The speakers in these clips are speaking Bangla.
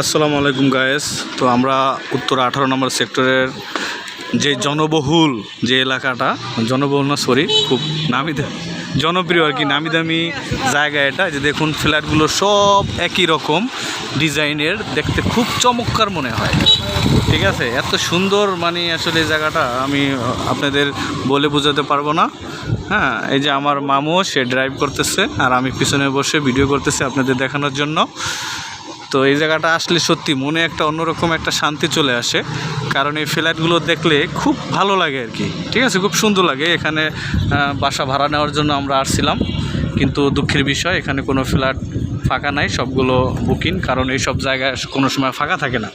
আসসালামু আলাইকুম গায়েস তো আমরা উত্তর আঠারো নম্বর সেক্টরের যে জনবহুল যে এলাকাটা, জনবহুল না সরি খুব নামি জনপ্রিয় আর কি নামি দামি জায়গা এটা। যে দেখুন, ফ্ল্যাটগুলো সব একই রকম, ডিজাইনের, দেখতে খুব চমৎকার মনে হয়। ঠিক আছে? এত সুন্দর মানে আসলে এই জায়গাটা, আমি আপনাদের বলে বোঝাতে পারব না। হ্যাঁ এই যে আমার মামু, সে ড্রাইভ করতেছে, আর আমি পিছনে বসে ভিডিও করতেছি আপনাদের দেখানোর জন্য। তো এই জায়গাটা আসলে সত্যি মনে একটা অন্যরকম একটা শান্তি চলে আসে। কারণ এই ফ্ল্যাটগুলো দেখলে খুব ভালো লাগে আর কি। ঠিক আছে? খুব সুন্দর লাগে। এখানে বাসা ভাড়া নেওয়ার জন্য আমরা আসছিলাম। কিন্তু দুঃখের বিষয়, এখানে কোনো ফ্ল্যাট ফাঁকা নাই, সবগুলো বুকিং। কারণ এই সব জায়গায় কোনো সময় ফাঁকা থাকে না।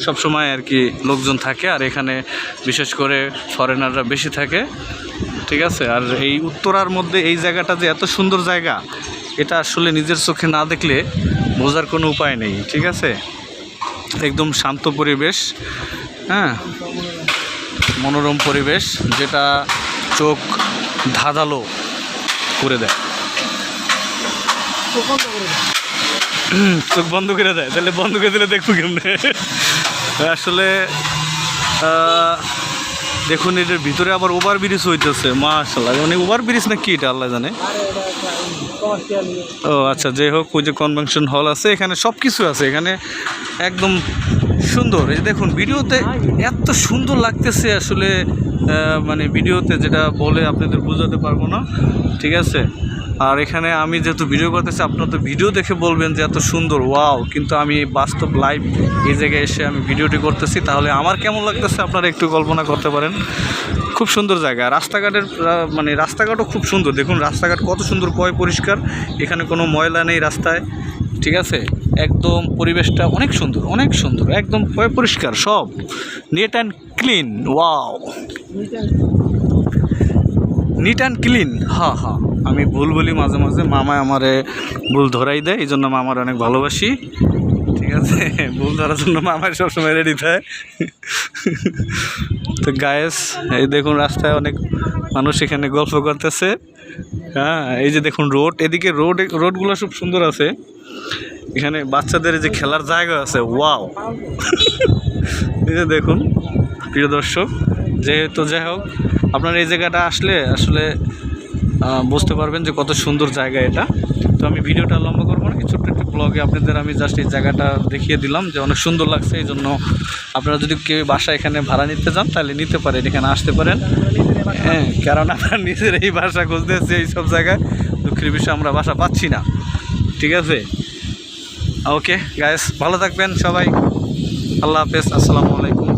সব সময় আর কি লোকজন থাকে। আর এখানে বিশেষ করে ফরেনাররা বেশি থাকে। ঠিক আছে? আর এই উত্তরার মধ্যে এই জায়গাটা যে এত সুন্দর জায়গা এটা আসলে নিজের চোখে না দেখলে বোঝার কোনো উপায় নেই ঠিক আছে? একদম শান্ত পরিবেশ হ্যাঁ? মনোরম পরিবেশ যেটা চোখ ধাঁধালো করে দেয়। চোখ বন্ধ করে দেয়। তাহলে বন্ধ করে দিলে দেখব কেমনে? আসলে দেখুন, এটার ভিতরে আবার ওভার ব্রিজ হইতেছে। মাশাল্লাহ মানে ওভার ব্রিজ না কি এটা, আল্লাহ জানে। ও আচ্ছা যাই হোক, ওই যে কনভেনশন হল আছে, এখানে সব কিছু আছে। এখানে একদম সুন্দর। এই দেখুন, ভিডিওতে এত সুন্দর লাগতেছে আসলে মানে ভিডিওতে যেটা বলে আপনাদের বোঝাতে পারব না। ঠিক আছে? আর এখানে আমি যেহেতু ভিডিও করতেছি, আপনারা তো ভিডিও দেখে বলবেন যে এত সুন্দর, ওয়াও। কিন্তু আমি বাস্তব লাইভ এই জায়গায় এসে আমি ভিডিওটি করতেছি। তাহলে আমার কেমন লাগতেছে আপনারা একটু কল্পনা করতে পারেন। খুব সুন্দর জায়গা। রাস্তাঘাটের মানে রাস্তাঘাটও খুব সুন্দর। দেখুন, রাস্তাঘাট কত সুন্দর পয় পরিষ্কার। এখানে কোনো ময়লা নেই রাস্তায়, ঠিক আছে? একদম পরিবেশটা অনেক সুন্দর অনেক সুন্দর। একদম পরিষ্কার, সব। Neat and clean wow neat and clean হ্যাঁ হ্যাঁ আমি ভুল বলি মাঝে মাঝে মামায় আমারে ভুল ধরাই দেয় এই জন্য মামার অনেক ভালোবাসি। ঠিক আছে, ভুল ধরার জন্য মামার সবসময় রেডি থাকে। তো গায়েস এই দেখুন রাস্তায় অনেক মানুষ এখানে গল্প করতেছে। হ্যাঁ এই যে দেখুন রোড এদিকে রোড রোডগুলো খুব সুন্দর আছে। এখানে বাচ্চাদের যে খেলার জায়গা আছে ওয়াও এই যে দেখুন, প্রিয় দর্শক। যেহেতু যাই হোক, আপনার এই জায়গাটা আসলে আসলে বুঝতে পারবেন যে কত সুন্দর জায়গা এটা। তো আমি ভিডিওটা লম্বা করব না ছোট্ট একটি ব্লগে আপনাদের আমি জাস্ট এই জায়গাটা দেখিয়ে দিলাম যে অনেক সুন্দর লাগছে, এই জন্য আপনারা যদি কেউ বাসা এখানে ভাড়া নিতে চান, তাহলে নিতে পারেন, এখানে আসতে পারেন। হ্যাঁ কারণ আমরা নিজের এই বাসা খুঁজতেছি এই সব জায়গায়, দুঃখের বিষয়ে আমরা বাসা পাচ্ছি না। ঠিক আছে? ওকে গায়েস ভালো থাকবেন সবাই। আল্লাহ হাফেজ, আসসালামু আলাইকুম।